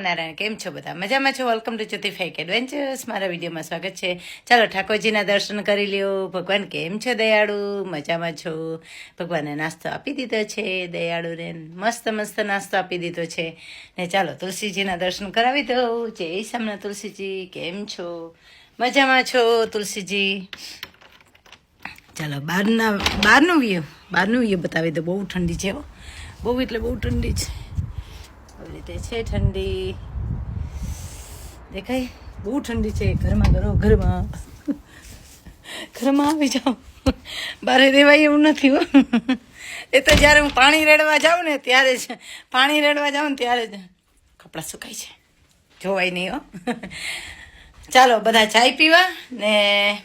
નારાયણ કેમ છો બધા? મજામાં છો? Welcome to Jyoti fake adventures મારા વિડીયોમાં સ્વાગત છે. ચાલો ઠાકોરજીના દર્શન કરી લ્યો. ભગવાન કેમ છો દયાળુ? મજામાં છો? ભગવાને નાસ્તો આપી દીધો છે દયાળુને. મસ્ત મસ્ત નાસ્તો આપી દીધો છે. ને ચાલો તુલસીજીના દર્શન કરાવી દઉં. જય સામના તુલસીજી. કેમ છો? મજામાં છો તુલસીજી? ચાલો બહારના, બહારનું વ્યૂ બહારનું વ્યૂ બતાવી દો બહુ ઠંડી છે બહુ એટલે બહુ ઠંડી છે. રીતે છે ઠંડી. દેખાય? બહુ ઠંડી છે. ઘરમાં કરો ઘરમાં. ઘરમાં આવી જાઓ. બારે દેવાય એવું નથી હો. એ તો જ્યારે હું પાણી રેડવા જાઉં ને ત્યારે જ, પાણી રેડવા જાઉં ને ત્યારે જ કપડાં સુકાય છે. જોવાય નહીં હો. ચાલો, બધા ચાય પીવા ને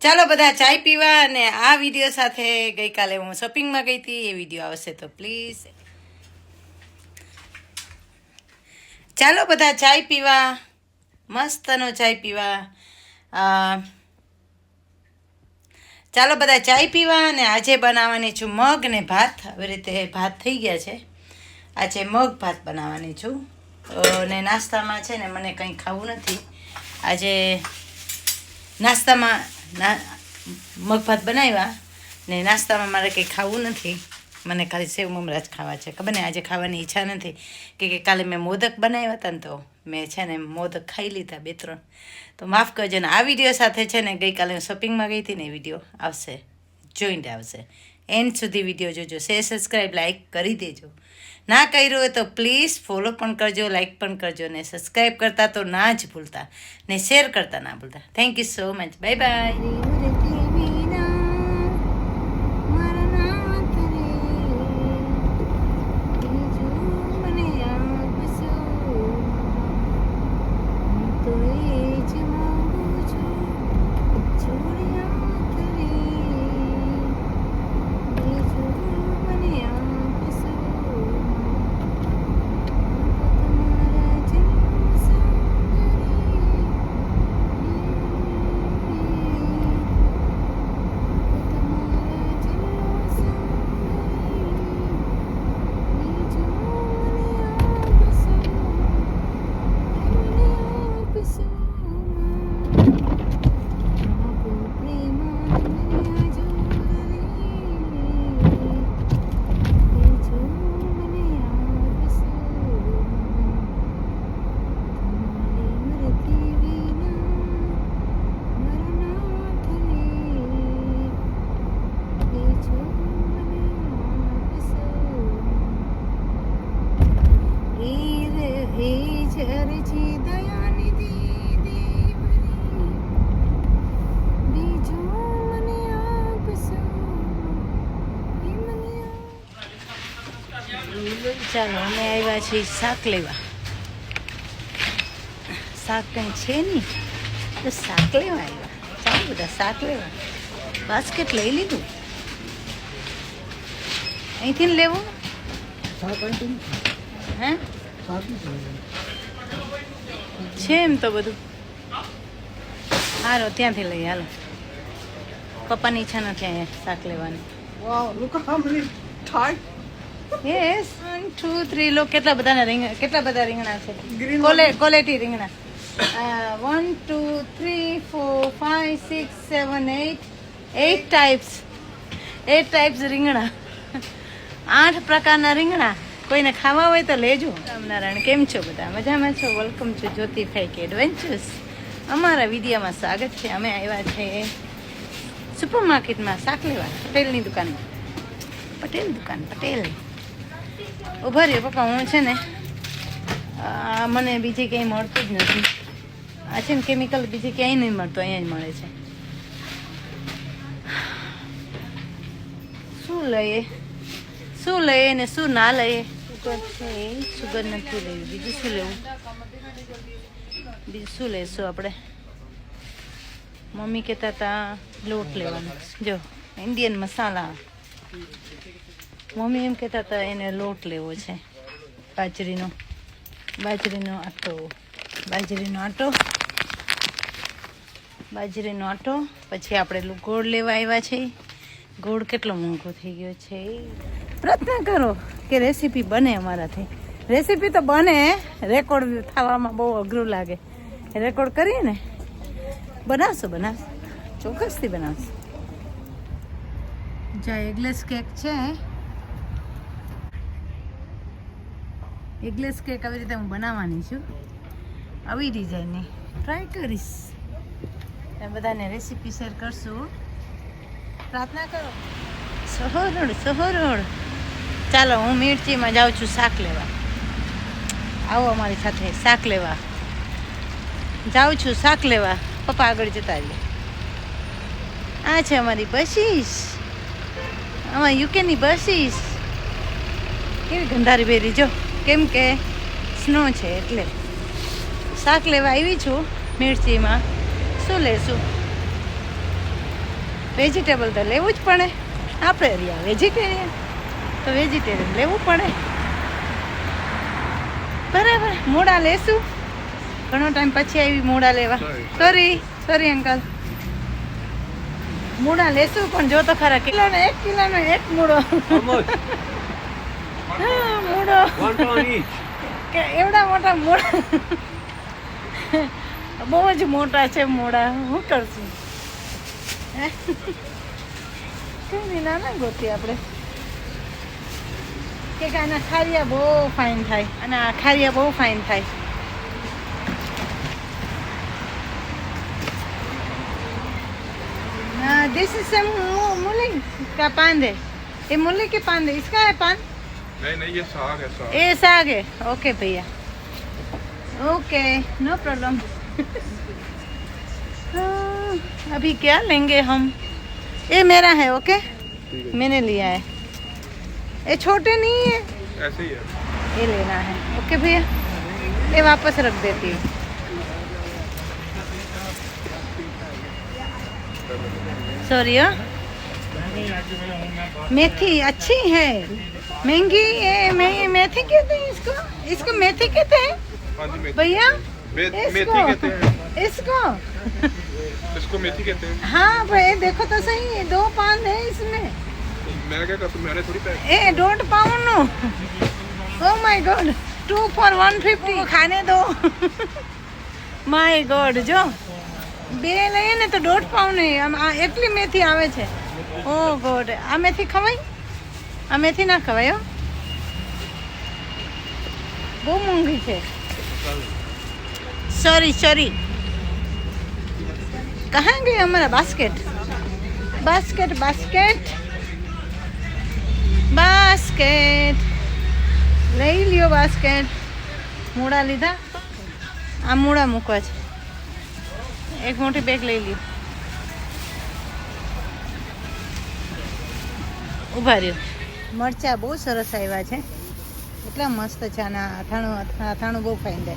ચાલો, બધા ચાય પીવા અને આ વીડિયો સાથે ગઈકાલે હું શોપિંગમાં ગઈ હતી. એ વીડિયો આવશે તો પ્લીઝ ચાલો બધા ચાય પીવા. મસ્તનો ચાય પીવા. ચાલો બધા ચાય પીવા અને આજે બનાવવાની છું મગ ને ભાત. આવી રીતે ભાત થઈ ગયા છે. આજે મગ ભાત બનાવવાની છું. ને નાસ્તામાં છે ને મને કંઈ ખાવું નથી. આજે નાસ્તામાં ના, મગ ભાત બનાવ્યા ને નાસ્તામાં મારે કંઈ ખાવું નથી. મને ખાલી સેવ મમરા ખાવા છે. ખબર ને આજે ખાવાની ઈચ્છા નથી. કે કે કાલે મેં મોદક બનાવ્યા હતા ને તો મેં છે ને મોદક ખાઈ લીધા બે ત્રણ. તો માફ કરજો ને, આ વીડિયો સાથે છે ને ગઈકાલે હું શોપિંગમાં ગઈ હતી ને વીડિયો આવશે જોઈન્ટ આવશે. એન્ડ સુધી વીડિયો જોજો શેર સબસ્ક્રાઈબ લાઇક કરી દેજો. ના કર્યું હોય તો પ્લીઝ ફોલો પણ કરજો લાઇક પણ કરજો ને સબસ્ક્રાઈબ કરતા તો ના જ ભૂલતા ને શેર કરતા ના ભૂલતા. Thank you so much bye bye ચાલો અમે આવ્યા છીએ શાક લેવા. શાક કંઈ છે નહીં. તો શાક લેવા આવ્યા. ચાલો બધા શાક લેવા. બાસ્કેટ લઈ લીધું. અહીંથી ને લેવું? હે? છે એમ તો બધું. હારો ત્યાંથી લઈ હાલો. પપ્પાની ઈચ્છા નથી અહીંયા શાક લેવાની. at how many Thai yes one two three લો કેટલા બધાના રીંગણા કેટલા બધા રીંગણા છે? ક્વોલિટી રીંગણા. One two three four five six seven eight eight types eight types રીંગણા. આઠ પ્રકારના રીંગણા. કોઈને ખાવા હોય તો લેજો. રામનારાયણ કેમ છો બધા? મજામાં છો? વેલકમ છો જ્યોતિ ફેક એડવેન્ચર્સ અમારા વિડીયામાં સ્વાગત છે. અમે આવ્યા છે સુપર માર્કેટમાં શાક લેવા પટેલની દુકાન પટેલ દુકાન પટેલ. ઊભા રહ્યો, પપ્પા, હું છે ને મને બીજે ક્યાંય મળતું જ નથી. આ છે ને કેમિકલ બીજે ક્યાંય નહીં મળતું, અહીંયા જ મળે છે. શું લઈએ? શું લઈએ ને શું ના લઈએ? સુગર છે સુગર નથી લેવી. બીજું શું લેવું? બીજું શું લઈશું આપણે? મમ્મી કહેતા હતા, લોટ લેવાનો. જો ઇન્ડિયન મસાલા. મમ્મી એમ કહેતા હતા, એને લોટ લેવો છે. બાજરીનો. બાજરીનો આટો. બાજરીનો આટો. બાજરીનો આટો. પછી આપણે ગોળ લેવા આવ્યા છે. ગોળ કેટલો મોંઘો થઈ ગયો છે. પ્રયત્ન કરો કે રેસીપી બને અમારાથી. રેસીપી તો બને, રેકોર્ડ થવામાં બહુ અઘરું લાગે. રેકોર્ડ કરીએ ને? બનાવશો બનાવશો. ચોક્કસથી બનાવશો. જ્યાં એગલેસ કેક છે. એગલેસ કેક આવી રીતે હું બનાવવાની છું? આવી ડિઝાઇનની ટ્રાય કરીશ. તમે બધાને રેસીપી શેર કરશું. પ્રાર્થના કરો. સહોરડ સહોરડ ચાલો, હું મિર્ચીમાં જાઉં છું શાક લેવા. આવો અમારી સાથે શાક લેવા. જાઉં છું શાક લેવા. પપ્પા આગળ જતા રહીએ આ છે અમારી બસીસ આમાં યુકેની બસીસ કેવી ગંધારી બેરી, જો. કેમ કે સ્નો છે એટલે. શાક લેવા આવી છું મિરચીમાં. શું લેશું? વેજીટેબલ તો લેવું જ પડે. આપણે રહ્યા વેજીટેરિયન તો વેજીટેરિયન લેવું પડે. બરાબર મોડા લેશું. ઘણો ટાઈમ પછી આવી મોડા લેવા. સોરી સોરી અંકલ મૂળા લેશું પણ જો તો ખરા કિલોનો એક કિલોનો એક મૂળો. મૂળો One pound each. કે એવડા મોટા મૂળા બહુ જ મોટા છે મૂળા હું કરશું હે? કઈ નહીં નાના ગોતી આપણે કે કે આના ખારિયા બહુ ફાઇન થાય અને આ ખારિયા બહુ ફાઇન થાય दिस इज सम मूली का पान है ये मूली के पान है इसका है पान नहीं नहीं ये साग है साग। ये साग है। ओके भैया। Okay no problem. अभी क्या लेंगे हम? ये मेरा है ओके? मैंने लिया है। ये छोटे नहीं है। ऐसे ही है। ये लेना है। ओके भैया। ये वापस रख देती हूँ। सॉरी हाँ। मेथी अच्छी है महंगी ये मैं मेथी कहते हैं इसको इसको मेथी कहते हैं हाँ जी मेथी भैया मे- इसको मेथी कहते हैं इसको इसको मेथी कहते हैं हाँ भाई देखो तो सही है दो पान है इसमें मैं क्या कहता हूँ मैंने थोड़ी pack a don't pound no oh my god two for one fifty खाने दो માય ગોડ જો બે લઈએ ને તો દોઢ પાઉં નહીં આમ આ એટલી મેથી આવે છે ઓહ ગોડ. આ મેથી ખવાય? આ મેથી ના ખવાય, હો. બહુ મોંઘી છે. સોરી સોરી કહા ગઈ અમારા બાસ્કેટ? Basket basket. બાસ્કેટ. લઈ લ્યો બાસ્કેટ. મૂળા લીધા? આ મૂળા મૂકવા છે. એક મોટી બેગ લઈ લીધી ઊભા રહ્યો. મરચા બહુ સરસ આવ્યા છે. એટલા મસ્ત છે આના અથાણું અથાણું બહુ ફાઇન થાય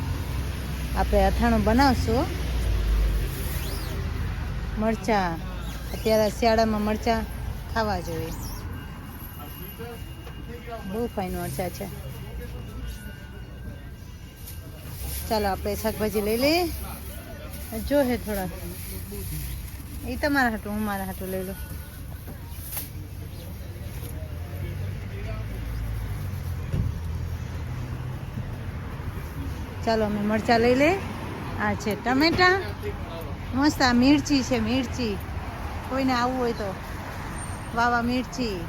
આપણે અથાણું બનાવશું. મરચા. અત્યારે શિયાળામાં મરચા ખાવા જોઈએ. બહુ ફાઇન મરચા છે. ચાલો આપણે શાકભાજી લઈ લઈએ. જો હે થોડા. એ તમારા હાટું, હું મારા હાટું લઈ લઉં. ચાલો અમે મરચાં લઈ લઈએ આ છે ટમેટા. મસ્ત આ મિરચી છે, મિરચી. કોઈને આવવું હોય તો. વાવા મિરચી.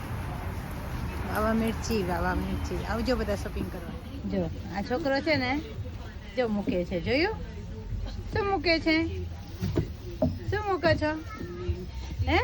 વાવા મિરચી વાવા મિરચી. આવજો બધા શોપિંગ કરવા. જો, આ છોકરો છે ને, જો મૂકે છે, જોયું? શું મૂકે છે? શું મૂકો છો? હે?